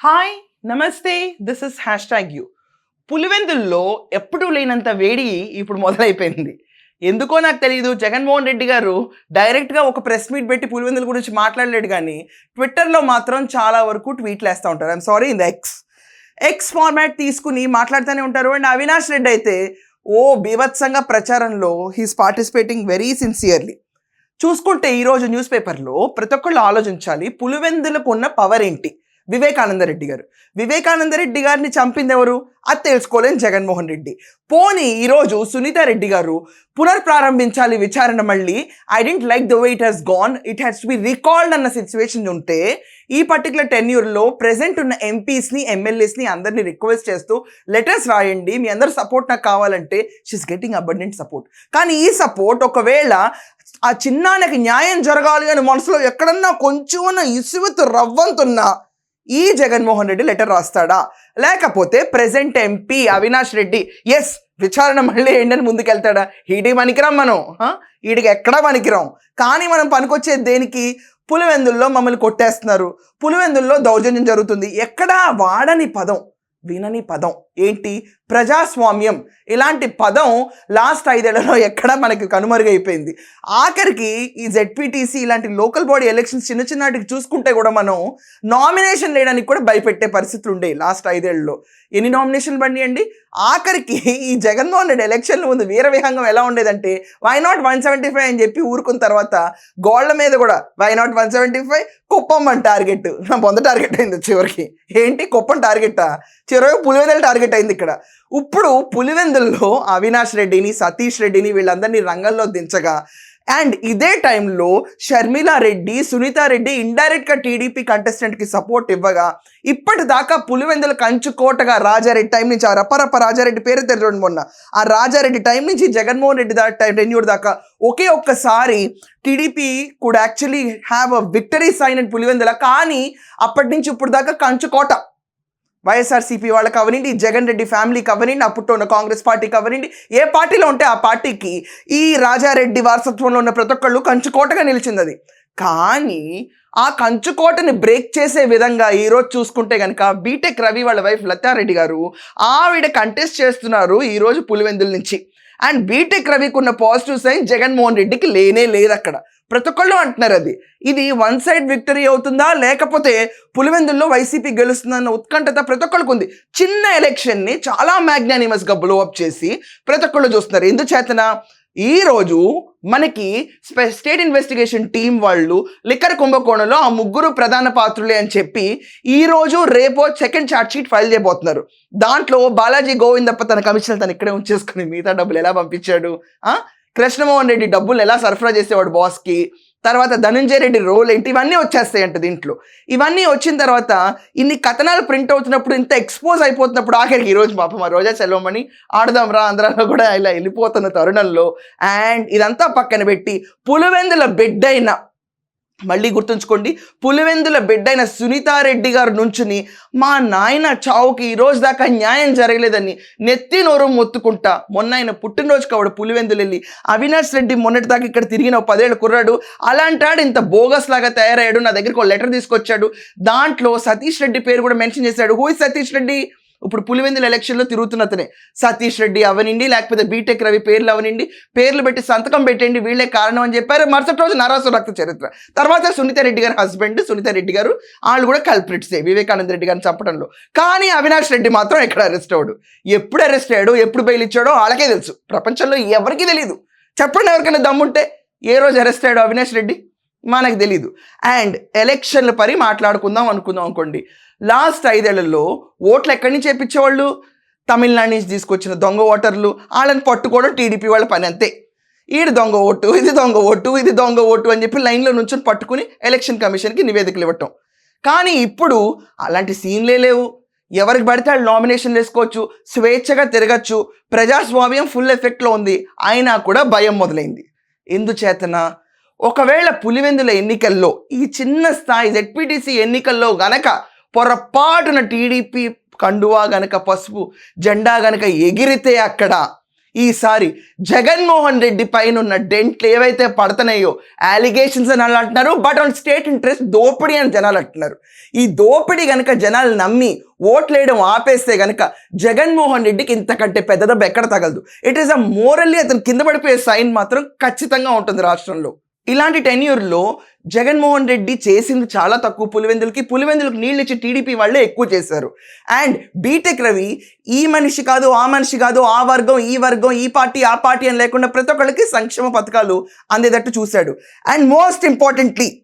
Hi namaste this is hash tag U పులివెందుల్లో ఎప్పుడూ లేనంత వేడి ఇప్పుడు మొదలైపోయింది. ఎందుకో నాకు తెలియదు జగన్మోహన్ రెడ్డి గారు డైరెక్ట్గా ఒక ప్రెస్ మీట్ పెట్టి పులివెందుల గురించి మాట్లాడలేడు కానీ ట్విట్టర్లో మాత్రం చాలా వరకు ట్వీట్లు వేస్తూ ఉంటారు. I'm sorry in the X X format తీసుకుని మాట్లాడుతూనే ఉంటారు. అండ్ అవినాష్ రెడ్డి అయితే ఓ బీభత్సంగా ప్రచారంలో హీస్ పార్టిసిపేటింగ్ వెరీ సిన్సియర్లీ చూసుకుంటే ఈరోజు న్యూస్ పేపర్లో ప్రతి ఒక్కళ్ళు ఆలోచించాలి పులివెందులకు ఉన్న పవర్ ఏంటి? వివేకానంద రెడ్డి గారు. వివేకానంద రెడ్డి గారిని చంపింది ఎవరు? అది తెలుసుకోలేని జగన్మోహన్ రెడ్డి. పోనీ ఈరోజు సునీత రెడ్డి గారు పునర్ప్రారంభించాలి విచారణ మళ్ళీ. I don't like the way it he's gone it has to be recalled అన్న సిచ్యువేషన్ ఉంటే ఈ పర్టికులర్ టెన్యూర్లో ప్రెసెంట్ ఉన్న ఎంపీస్ని ఎమ్మెల్యేస్ని అందరినీ రిక్వెస్ట్ చేస్తూ లెటర్స్ రాయండి. మీ అందరు సపోర్ట్ నాకు కావాలంటే షీస్ గెటింగ్ అబండెంట్ సపోర్ట్ కానీ ఈ సపోర్ట్ ఒకవేళ ఆ చిన్నానికి న్యాయం జరగాలి అని మనసులో ఎక్కడన్నా కొంచెం ఇసువతు రవ్వంతున్నా ఈ జగన్మోహన్ రెడ్డి లెటర్ రాస్తాడా? లేకపోతే ప్రెసెంట్ ఎంపీ అవినాష్ రెడ్డి ఎస్ విచారణ మళ్ళీ ఏంటని ముందుకెళ్తాడా? ఈడికి పనికిరాం మనం ఈడికి ఎక్కడా పనికిరాం. కానీ మనం పనికొచ్చేది దేనికి? పులివెందుల్లో మమ్మల్ని కొట్టేస్తున్నారు. పులివెందుల్లో దౌర్జన్యం జరుగుతుంది. ఎక్కడా వాడని పదం వినని పదం. ఏంటి? ప్రజాస్వామ్యం. ఇలాంటి పదం లాస్ట్ ఐదేళ్ళలో ఎక్కడ మనకి కనుమరుగైపోయింది. ఆఖరికి ఈ జెడ్పీటీసీ ఇలాంటి లోకల్ బాడీ ఎలక్షన్స్ చిన్న చిన్నటికి చూసుకుంటే కూడా మనం నామినేషన్ వేయడానికి కూడా భయపెట్టే పరిస్థితులు ఉండేవి లాస్ట్ ఐదేళ్ళలో. ఎన్ని నామినేషన్లు బండి ఆఖరికి ఈ జగన్మోహన్ రెడ్డి ఎలక్షన్ల ముందు వీరవిహంగం ఎలా ఉండేదంటే why not one seventy five అని చెప్పి ఊరుకున్న తర్వాత గోళ్ళ మీద కూడా why not one seventy five Kuppam అని టార్గెట్. నా బొంద టార్గెట్ అయింది చివరికి. ఏంటి? కుప్పం టార్గెటా? చివరికి పులివెదల టార్గెట్ అయింది ఇక్కడ. ఇప్పుడు పులివెందుల్లో అవినాష్ రెడ్డిని సతీష్ రెడ్డిని వీళ్ళందరినీ రంగంలో దించగా అండ్ ఇదే టైంలో షర్మిలా రెడ్డి సునీతా రెడ్డి ఇండైరెక్ట్గా టీడీపీ కంటెస్టెంట్కి సపోర్ట్ ఇవ్వగా ఇప్పటిదాకా పులివెందుల కంచుకోటగా రాజారెడ్డి టైం నుంచి ఆ రపరప రాజారెడ్డి పేరు తెలియడం మొన్న ఆ రాజారెడ్డి టైం నుంచి Jaganmohan Reddy the time tenure దాకా ఒకే ఒక్కసారి TDP could actually have a victory sign and Pulivendula కానీ అప్పటి నుంచి ఇప్పుడు దాకా కంచుకోట. వైఎస్ఆర్సీపీ వాళ్ళకి అవనండి జగన్ రెడ్డి ఫ్యామిలీకి అవనండి అప్పట్లో ఉన్న కాంగ్రెస్ పార్టీకి అవనండి ఏ పార్టీలో ఉంటే ఆ పార్టీకి ఈ రాజారెడ్డి వారసత్వంలో ఉన్న ప్రతి ఒక్కళ్ళు కంచుకోటగా నిలిచింది అది కానీ ఆ కంచుకోటని బ్రేక్ చేసే విధంగా ఈరోజు చూసుకుంటే కనుక బీటెక్ రవి వాళ్ళ వైఫ్ లతారెడ్డి గారు ఆవిడ కంటెస్ట్ చేస్తున్నారు ఈరోజు పులివెందుల నుంచి. అండ్ బీటెక్ రవికి ఉన్న పాజిటివ్ సైన్ జగన్మోహన్ రెడ్డికి లేనే లేదు అక్కడ ప్రతి ఒక్కళ్ళు అంటున్నారు అది. ఇది వన్ సైడ్ విక్టరీ అవుతుందా? లేకపోతే పులివెందుల్లో వైసీపీ గెలుస్తుందన్న ఉత్కంఠత ప్రతి ఒక్కరికి ఉంది. చిన్న ఎలక్షన్ని చాలా మ్యాగ్నానిమస్గా బ్లో అప్ చేసి ప్రతి ఒక్కళ్ళు చూస్తున్నారు. ఎందుచేతన? ఈరోజు మనకి స్పె స్టేట్ ఇన్వెస్టిగేషన్ టీం వాళ్ళు లిక్కర్ కుంభకోణంలో ఆ ముగ్గురు ప్రధాన పాత్రులే అని చెప్పి ఈరోజు రేపో సెకండ్ షీట్ ఫైల్ చేయబోతున్నారు. దాంట్లో బాలాజీ గోవిందప్ప తన కమిషన్ తను ఇక్కడే ఉంచేసుకుని మిగతా డబ్బులు ఎలా పంపించాడు? కృష్ణమోహన్ రెడ్డి డబ్బులు ఎలా సరఫరా చేసేవాడు బాస్కి? తర్వాత ధనంజయ రెడ్డి రోల్ ఏంటి? ఇవన్నీ వచ్చేస్తాయంట దీంట్లో. ఇవన్నీ వచ్చిన తర్వాత ఇన్ని కథనాలు ప్రింట్ అవుతున్నప్పుడు ఇంత ఎక్స్పోజ్ అయిపోతున్నప్పుడు ఆఖరికి ఈరోజు పాపం మా రోజా సెలవమని ఆడదాం రా ఆంధ్రాలో కూడా ఇలా వెళ్ళిపోతున్న తరుణంలో అండ్ ఇదంతా పక్కన పెట్టి పులివెందుల బిడ్డైన మళ్ళీ గుర్తుంచుకోండి పులివెందుల బిడ్డైన సునీతారెడ్డి గారు నుంచుని మా నాయన చావుకి ఈ రోజు దాకా న్యాయం జరగలేదని నెత్తి నోరు మొత్తుకుంటా. మొన్న ఆయన పుట్టినరోజు కావడు పులివెందులు వెళ్ళి అవినాష్ రెడ్డి మొన్నటి దాకా ఇక్కడ తిరిగిన పదేళ్ళు కుర్రాడు అలాంటాడు ఇంత బోగస్ లాగా తయారయ్యాడు నా దగ్గరికి ఒక లెటర్ తీసుకొచ్చాడు. దాంట్లో సతీష్ రెడ్డి పేరు కూడా మెన్షన్ చేశాడు. Who is Satish Reddy? ఇప్పుడు పులివెందుల ఎలక్షన్లో తిరుగుతున్న అతనే. సతీష్ రెడ్డి అవనండి లేకపోతే బీటెక్ రవి పేర్లు అవనండి పేర్లు పెట్టి సంతకం పెట్టండి వీళ్ళే కారణం అని చెప్పారు. మరుసటి రోజు నరాసు రక్త చరిత్ర. తర్వాత సునీత రెడ్డి గారి హస్బెండ్ సునీత రెడ్డి గారు వాళ్ళు కూడా కల్ప్రిట్సే వివేకానంద రెడ్డి గారిని చంపడంలో. కానీ అవినాష్ రెడ్డి మాత్రం ఎక్కడ అరెస్ట్ అవ్వడు? ఎప్పుడు అరెస్ట్ అయ్యాడు? ఎప్పుడు బెయిల్ ఇచ్చాడో వాళ్ళకే తెలుసు. ప్రపంచంలో ఎవరికీ తెలియదు చెప్పండి ఎవరికైనా దమ్ముంటే ఏ రోజు అరెస్ట్ అయ్యాడు అవినాష్ రెడ్డి? మనకు తెలీదు. అండ్ ఎలక్షన్ల పరి మాట్లాడుకుందాం అనుకుందాం అనుకోండి. లాస్ట్ ఐదేళ్ళలో ఓట్లు ఎక్కడి నుంచి చేపించేవాళ్ళు తమిళనాడు నుంచి తీసుకొచ్చిన దొంగ ఓటర్లు వాళ్ళని పట్టుకోవడం టీడీపీ వాళ్ళ పని అంతే. ఈడు దొంగ ఓటు ఇది దొంగ ఓటు ఇది దొంగ ఓటు అని చెప్పి లైన్లో నుంచొని పట్టుకుని ఎలక్షన్ కమిషన్కి నివేదికలు ఇవ్వటం. కానీ ఇప్పుడు అలాంటి సీన్లే లేవు. ఎవరికి పడితే వాళ్ళు నామినేషన్ వేసుకోవచ్చు స్వేచ్ఛగా తిరగచ్చు. ప్రజాస్వామ్యం ఫుల్ ఎఫెక్ట్లో ఉంది. అయినా కూడా భయం మొదలైంది. ఎందుచేతన? ఒకవేళ పులివెందుల ఎన్నికల్లో ఈ చిన్న స్థాయి జెడ్పీటీసీ ఎన్నికల్లో గనక పొరపాటున టీడీపీ కండువా గనక పసుపు జెండా గనక ఎగిరితే అక్కడ ఈసారి జగన్మోహన్ రెడ్డి పైన ఉన్న డెంట్లు ఏవైతే పడుతున్నాయో అలిగేషన్స్ అని వాళ్ళు అంటున్నారు బట్ ఆన్ స్టేట్ ఇంట్రెస్ట్ దోపిడీ అని జనాలు అంటున్నారు. ఈ దోపిడీ గనక జనాలు నమ్మి ఓట్లేయడం ఆపేస్తే గనక జగన్మోహన్ రెడ్డికి ఇంతకంటే పెద్ద దెబ్బ ఎక్కడ తగలదు. ఇట్ ఈస్ అ మోరల్లీ అతను కింద పడిపోయే సైన్ మాత్రం ఖచ్చితంగా ఉంటుంది రాష్ట్రంలో. ఇలాంటి టెన్యూర్లో జగన్మోహన్ రెడ్డి చేసింది చాలా తక్కువ పులివెందులకి పులివెందులకు నీళ్ళు ఇచ్చి టీడీపీ వాళ్ళే ఎక్కువ చేశారు. అండ్ బీటెక్ రవి ఈ మనిషి కాదు ఆ మనిషి కాదు ఆ వర్గం ఈ వర్గం ఈ పార్టీ ఆ పార్టీ అని లేకుండా ప్రతి ఒక్కరికి సంక్షేమ పథకాలు అందేటట్టు చూశాడు. And most importantly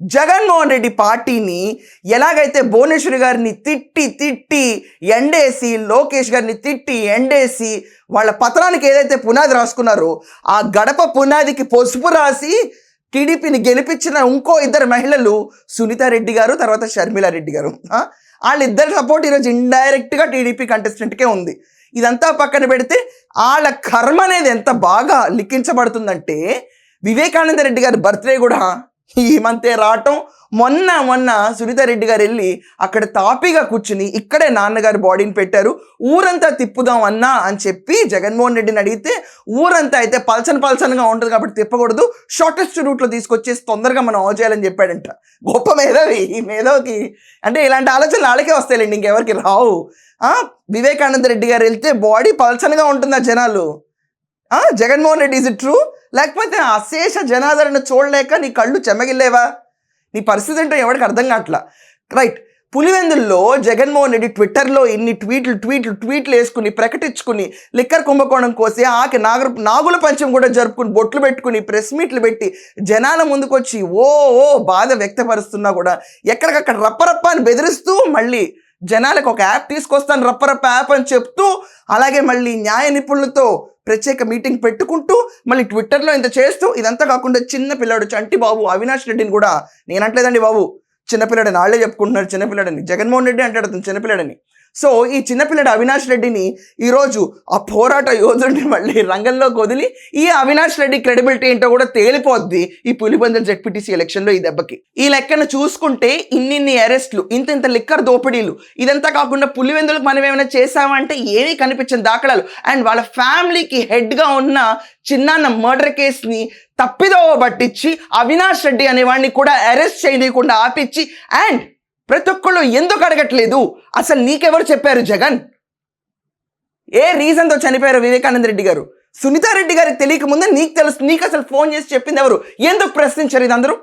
Jaganmohan Reddy పార్టీని ఎలాగైతే భువనేశ్వరి గారిని తిట్టి తిట్టి ఎండేసి లోకేష్ గారిని తిట్టి ఎండేసి వాళ్ళ పత్రానికి ఏదైతే పునాది రాసుకున్నారో ఆ గడప పునాదికి పసుపు రాసి టీడీపీని గెలిపించిన ఇంకో ఇద్దరు మహిళలు సునీతారెడ్డి గారు తర్వాత షర్మిలారెడ్డి గారు ఆ? వాళ్ళిద్దరి సపోర్ట్ ఈరోజు ఇండైరెక్ట్గా టీడీపీ కంటెస్టెంట్కే ఉంది ఇదంతా పక్కన పెడితే వాళ్ళ కర్మ అనేది ఎంత బాగా లిఖించబడుతుందంటే వివేకానంద రెడ్డి గారి బర్త్డే కూడా ఈ మంతే రావటం. మొన్న మొన్న సునీత రెడ్డి గారు వెళ్ళి అక్కడ తాపీగా కూర్చుని ఇక్కడే నాన్నగారి బాడీని పెట్టారు. ఊరంతా తిప్పుదాం అన్నా అని చెప్పి జగన్మోహన్ రెడ్డిని అడిగితే ఊరంతా అయితే పల్సన్ పల్సన్గా ఉంటుంది కాబట్టి తిప్పకూడదు. షార్టెస్ట్ రూట్లో తీసుకొచ్చేసి తొందరగా మనం ఆన్ చేయాలని చెప్పాడంట. గొప్ప మేధావి ఈ మేధావికి. అంటే ఇలాంటి ఆలోచనలు వాళ్ళకే వస్తాయిలేండి ఇంకెవరికి రావు. వివేకానంద రెడ్డి గారు వెళ్తే బాడీ పల్సన్గా ఉంటుందా జనాలు? Jaganmohan Reddy is it true లేకపోతే ఆ అశేష జనాదరణ చూడలేక నీ కళ్ళు చెమ్మగిల్లేవా నీ పరిస్థితి ఏంటో ఎవరికి అర్థం కావట్లా? రైట్. పులివెందుల్లో జగన్మోహన్ రెడ్డి ట్విట్టర్లో ఇన్ని ట్వీట్లు ట్వీట్లు ట్వీట్లు వేసుకుని ప్రకటించుకుని లిక్కర్ కుంభకోణం కోసి ఆకి నాగర నాగుల పంచం కూడా జరుపుకుని బొట్లు పెట్టుకుని ప్రెస్ మీట్లు పెట్టి జనాల ముందుకొచ్చి ఓ ఓ బాధ వ్యక్తపరుస్తున్నా కూడా ఎక్కడికక్కడ రప్పరప్ప అని బెదిరిస్తూ మళ్ళీ జనాలకు ఒక యాప్ తీసుకొస్తాను రప్పరప్ప యాప్ అని చెప్తూ అలాగే మళ్ళీ న్యాయ నిపుణులతో ప్రత్యేక మీటింగ్ పెట్టుకుంటూ మళ్ళీ ట్విట్టర్లో ఇంత చేస్తూ ఇదంతా కాకుండా చిన్న పిల్లాడు చంటి బాబు అవినాష్ రెడ్డిని కూడా నేను అంటలేదండి బాబు చిన్నపిల్లాడని వాళ్ళే చెప్పుకుంటున్నారు చిన్నపిల్లాడని జగన్మోహన్ రెడ్డి అంటాడు అతను చిన్నపిల్లాడని సో ఈ చిన్నపిల్లడు అవినాష్ రెడ్డిని ఈరోజు ఆ పోరాట యోధుడిని మళ్ళీ రంగంలోకి వదిలి ఈ అవినాష్ రెడ్డి క్రెడిబిలిటీ ఏంటో కూడా తేలిపోద్ది ఈ పులిబందల జడ్పీటీసీ ఎలక్షన్లో ఈ దెబ్బకి. ఈ లెక్కన చూసుకుంటే ఇన్నిన్ని అరెస్ట్లు ఇంత ఇంత లిక్కర్ దోపిడీలు ఇదంతా కాకుండా పులివెందులకు మనం ఏమైనా చేసామంటే ఏమీ కనిపించని దాఖలాలు. అండ్ వాళ్ళ ఫ్యామిలీకి హెడ్గా ఉన్న చిన్నాన్న మర్డర్ కేసుని తప్పిదోవ పట్టించి అవినాష్ రెడ్డి అనేవాడిని కూడా అరెస్ట్ చేయకుండా ఆపిచ్చి అండ్ ప్రతి ఒక్కళ్ళు ఎందుకు అడగట్లేదు? అసలు నీకెవరు చెప్పారు జగన్? ఏ రీజన్తో చనిపోయారు వివేకానంద రెడ్డి గారు? సునీతారెడ్డి గారికి తెలియక ముందే నీకు తెలుసు నీకు అసలు ఫోన్ చేసి చెప్పింది ఎవరు? ఎందుకు ప్రశ్నించారు ఇది అందరూ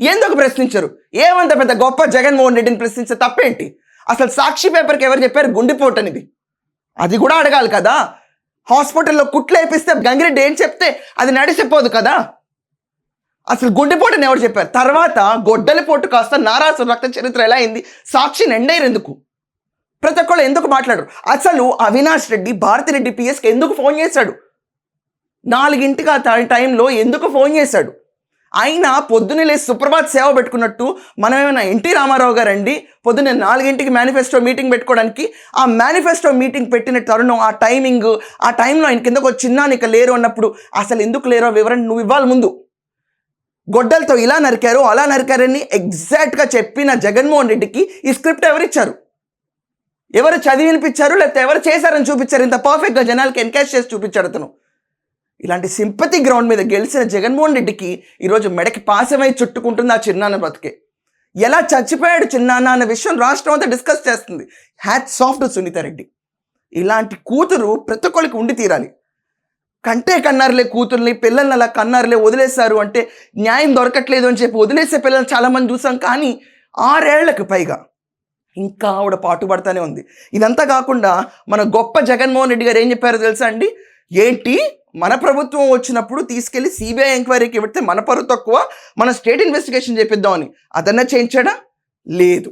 ఎందుకు ప్రశ్నించరు? ఏమంత పెద్ద గొప్ప జగన్మోహన్ రెడ్డిని ప్రశ్నించే తప్పేంటి? అసలు సాక్షి పేపర్కి ఎవరు చెప్పారు? గుండెపోటు అనేది అది కూడా అడగాలి కదా. హాస్పిటల్లో కుట్లు వేపిస్తే గంగిరెడ్డి ఏం చెప్తే అది నడిచిపోదు కదా. అసలు గుడ్డిపోటు ఎవరు చెప్పారు? తర్వాత గొడ్డలి పోటు కాస్త నారాసు రక్త చరిత్ర ఎలా అయింది? సాక్షి నిండేరు ఎందుకు? ప్రతి ఒక్కళ్ళు ఎందుకు మాట్లాడరు? అసలు అవినాష్ రెడ్డి భారతిరెడ్డి పిఎస్కి ఎందుకు ఫోన్ చేశాడు? నాలుగింటికి ఆ టైంలో ఎందుకు ఫోన్ చేశాడు? అయినా పొద్దున్నే లేచి సుప్రభాత్ సేవ పెట్టుకున్నట్టు మనం ఏమైనా ఎన్టీ రామారావు గారండి పొద్దున్నే నాలుగింటికి మేనిఫెస్టో మీటింగ్ పెట్టుకోవడానికి ఆ మేనిఫెస్టో మీటింగ్ పెట్టిన తరుణం ఆ టైమింగ్ ఆ టైంలో ఆయన కిందకు చిన్న ఇక లేరు అన్నప్పుడు అసలు ఎందుకు లేరో వివరణ నువ్వు ఇవ్వాలి ముందు. గొడ్డలతో ఇలా నరికారు అలా నరికారని ఎగ్జాక్ట్గా చెప్పిన జగన్మోహన్ రెడ్డికి ఈ స్క్రిప్ట్ ఎవరిచ్చారు? ఎవరు చదివి వినిపించారు లేకపోతే ఎవరు చేశారని చూపించారు ఇంత పర్ఫెక్ట్గా జనాలకి ఎన్కాష్ చేసి చూపించాడు అతను. ఇలాంటి సింపతి గ్రౌండ్ మీద గెలిచిన జగన్మోహన్ రెడ్డికి ఈరోజు మెడకి పాసమై చుట్టుకుంటుంది ఆ చిన్నాన్న బ్రతికే. ఎలా చచ్చిపోయాడు చిన్నాన్న అన్న విషయం రాష్ట్రం అంతా డిస్కస్ చేస్తుంది. హ్యాట్ సాఫ్ట్ సునీత రెడ్డి. ఇలాంటి కూతురు ప్రతి ఒక్కరికి ఉండి తీరాలి. కంటే కన్నారులే కూతుర్ని పిల్లల్ని అలా కన్నారులే వదిలేశారు అంటే న్యాయం దొరకట్లేదు అని చెప్పి వదిలేసే పిల్లలు చాలామంది చూసాం కానీ ఆరేళ్ళకు పైగా ఇంకా ఆవిడ పాటుపడతానే ఉంది. ఇదంతా కాకుండా మన గొప్ప జగన్మోహన్ రెడ్డి గారు ఏం చెప్పారో తెలుసా అండి? ఏంటి? మన ప్రభుత్వం వచ్చినప్పుడు తీసుకెళ్ళి సిబిఐ ఎంక్వైరీకి పెడితే మన పరువు తక్కువ మన స్టేట్ ఇన్వెస్టిగేషన్ చేపిద్దామని. అదన్నా చేయించాడా? లేదు.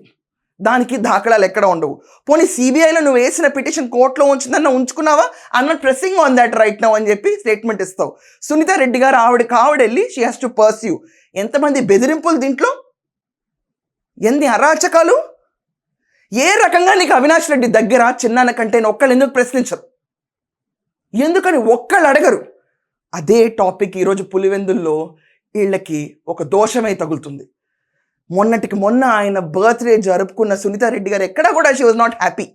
దానికి దాఖలాలు ఎక్కడ ఉండవు. పోనీ సిబిఐలో నువ్వు వేసిన పిటిషన్ కోర్టులో ఉంచిందన్న ఉంచుకున్నావా? అన్న pressing on that right now అని చెప్పి స్టేట్మెంట్ ఇస్తావు. సునీత రెడ్డి గారు ఆవిడ కావిడెళ్ళి షీ హాస్ టు పర్స్యూ ఎంతమంది బెదిరింపులు దీంట్లో? ఎన్ని అరాచకాలు? ఏ రకంగా నీకు అవినాష్ రెడ్డి దగ్గర చిన్నాన్న కంటే ఒక్కళ్ళు ఎందుకు ప్రశ్నించరు? ఎందుకని ఒక్కళ్ళు అడగరు? అదే టాపిక్ ఈరోజు పులివెందుల్లో వీళ్ళకి ఒక దోషమై తగులుతుంది. మొన్నటికి మొన్న ఆయన బర్త్డే జరుపుకున్న సునీత రెడ్డి గారు ఎక్కడ కూడా షీ వాజ్ నాట్ హ్యాపీ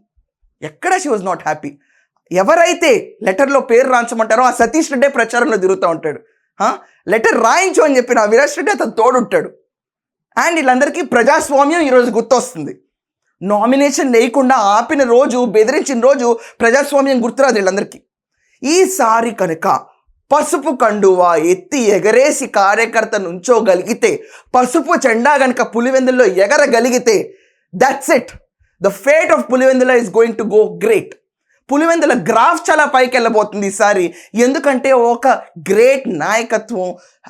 ఎక్కడ షీ వాజ్ నాట్ హ్యాపీ ఎవరైతే లెటర్లో పేరు రాయించమంటారో ఆ సతీష్ రెడ్డే ప్రచారంలో తిరుగుతూ ఉంటాడు. లెటర్ రాయించు అని చెప్పిన ఆ విరాజ్ రెడ్డి అతను తోడుంటాడు. అండ్ వీళ్ళందరికీ ప్రజాస్వామ్యం ఈరోజు గుర్తొస్తుంది. నామినేషన్ లేకుండా ఆపిన రోజు బెదిరించిన రోజు ప్రజాస్వామ్యం గుర్తురాదు వీళ్ళందరికీ. ఈసారి కనుక పసుపు కండువా ఎత్తి ఎగరేసి కార్యకర్త నుంచోగలిగితే పసుపు చెండా గనుక పులివెందుల్లో ఎగరగలిగితే that's it the fate of Pulivendula is going to go great Pulivendula graph చాలా పైకి వెళ్ళబోతుంది ఈసారి ఎందుకంటే ఒక గ్రేట్ నాయకత్వం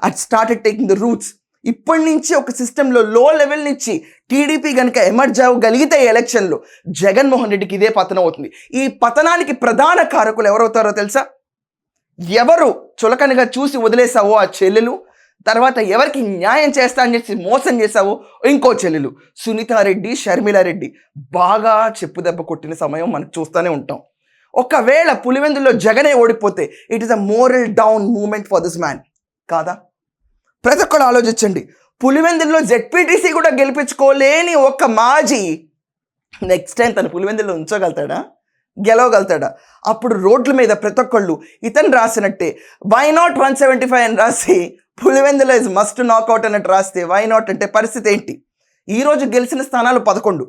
it started taking the roots ఇప్పటి నుంచి ఒక సిస్టంలో లో లెవెల్ నుంచి టీడీపీ కనుక ఎమర్జ్ అవ్వగలిగితే ఎలక్షన్లో జగన్మోహన్ రెడ్డికి ఇదే పతనం అవుతుంది. ఈ పతనానికి ప్రధాన కారకులు ఎవరవుతారో తెలుసా? ఎవరు చులకనగా చూసి వదిలేసావో ఆ చెల్లెలు? తర్వాత ఎవరికి న్యాయం చేస్తా అని చెప్పి మోసం చేసావో ఇంకో చెల్లెలు? సునీతారెడ్డి షర్మిలారెడ్డి. బాగా చెప్పు దెబ్బ కొట్టిన సమయం మనం చూస్తూనే ఉంటాం. ఒకవేళ పులివెందులో జగనే ఓడిపోతే it is a moral down moment for this man కాదా? ప్రతి ఒక్కరు ఆలోచించండి. పులివెందుల్లో జెడ్పీటీసీ కూడా గెలిపించుకోలేని ఒక మాజీ. నెక్స్ట్ టైం తను పులివెందుల్లో ఉంచగలుగుతాడా? గెలవగలుగుతాడా. అప్పుడు రోడ్ల మీద ప్రతి ఒక్కళ్ళు ఇతను రాసినట్టే why not one seventy five అని రాసి పులివెందుల ఇస్ మస్ట్ నాకౌట్ అన్నట్టు రాస్తే వై నాట్ అంటే పరిస్థితి ఏంటి? ఈరోజు గెలిచిన స్థానాలు పదకొండు.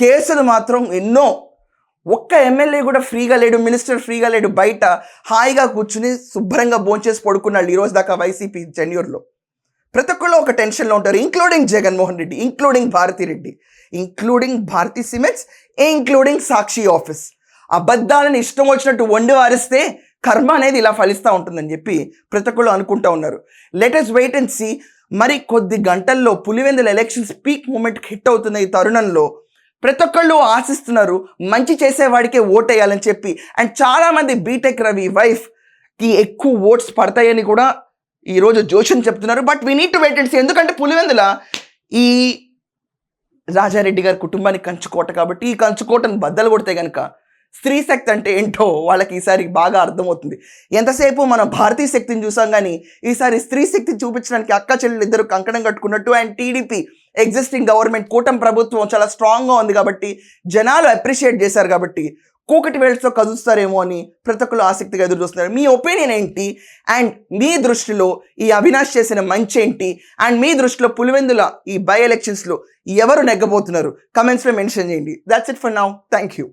కేసులు మాత్రం ఎన్నో. ఒక్క ఎమ్మెల్యే కూడా ఫ్రీగా లేడు మినిస్టర్ ఫ్రీగా లేడు బయట హాయిగా కూర్చుని శుభ్రంగా భోంచేసి పడుకున్నాడు ఈరోజు దాకా వైసీపీ జెన్యూర్లో. ప్రతి ఒక్కళ్ళు ఒక టెన్షన్లో ఉంటారు including Jaganmohan Reddy including Bharathi Reddy including Bharathi cements including Sakshi office. అబద్ధాలను ఇష్టం వచ్చినట్టు వండి వారిస్తే కర్మ అనేది ఇలా ఫలిస్తూ ఉంటుందని చెప్పి ప్రతి ఒక్కళ్ళు అనుకుంటా ఉన్నారు. లేటెస్ట్ వెయిట్ అండ్ సీ మరి కొద్ది గంటల్లో Pulivendula elections peak moment hit అవుతున్న ఈ తరుణంలో ప్రతి ఒక్కళ్ళు ఆశిస్తున్నారు మంచి చేసేవాడికే ఓటేయాలని చెప్పి. అండ్ చాలామంది బీటెక్ రవి వైఫ్కి ఎక్కువ ఓట్స్ పడతాయని కూడా ఈరోజు జోషన్ చెప్తున్నారు. But we need to wait and see ఎందుకంటే పులివెందుల ఈ రాజారెడ్డి గారి కుటుంబానికి కంచుకోట కాబట్టి ఈ కంచుకోటను బద్దలు కొడితే కనుక స్త్రీ శక్తి అంటే ఏంటో వాళ్ళకి ఈసారి బాగా అర్థమవుతుంది. ఎంతసేపు మనం భారతీయ శక్తిని చూసాం కానీ ఈసారి స్త్రీ శక్తి చూపించడానికి అక్క చెల్లెలు ఇద్దరు కంకణం కట్టుకున్నట్టు అండ్ టీడీపీ ఎగ్జిస్టింగ్ గవర్నమెంట్ కూటమి ప్రభుత్వం చాలా స్ట్రాంగ్గా ఉంది కాబట్టి జనాలు అప్రిషియేట్ చేశారు కాబట్టి కూకటి వేళ్ళతో కదుస్తారేమో అని ప్రతి ఒక్కరు ఆసక్తిగా ఎదురు చూస్తున్నారు. మీ ఒపీనియన్ ఏంటి? అండ్ మీ దృష్టిలో ఈ అవినాష్ చేసిన మంచి ఏంటి? అండ్ మీ దృష్టిలో పులివెందుల ఈ బై ఎలక్షన్స్లో ఎవరు నెగ్గబోతున్నారు? కమెంట్స్లో మెన్షన్ చేయండి. That's it for now thank you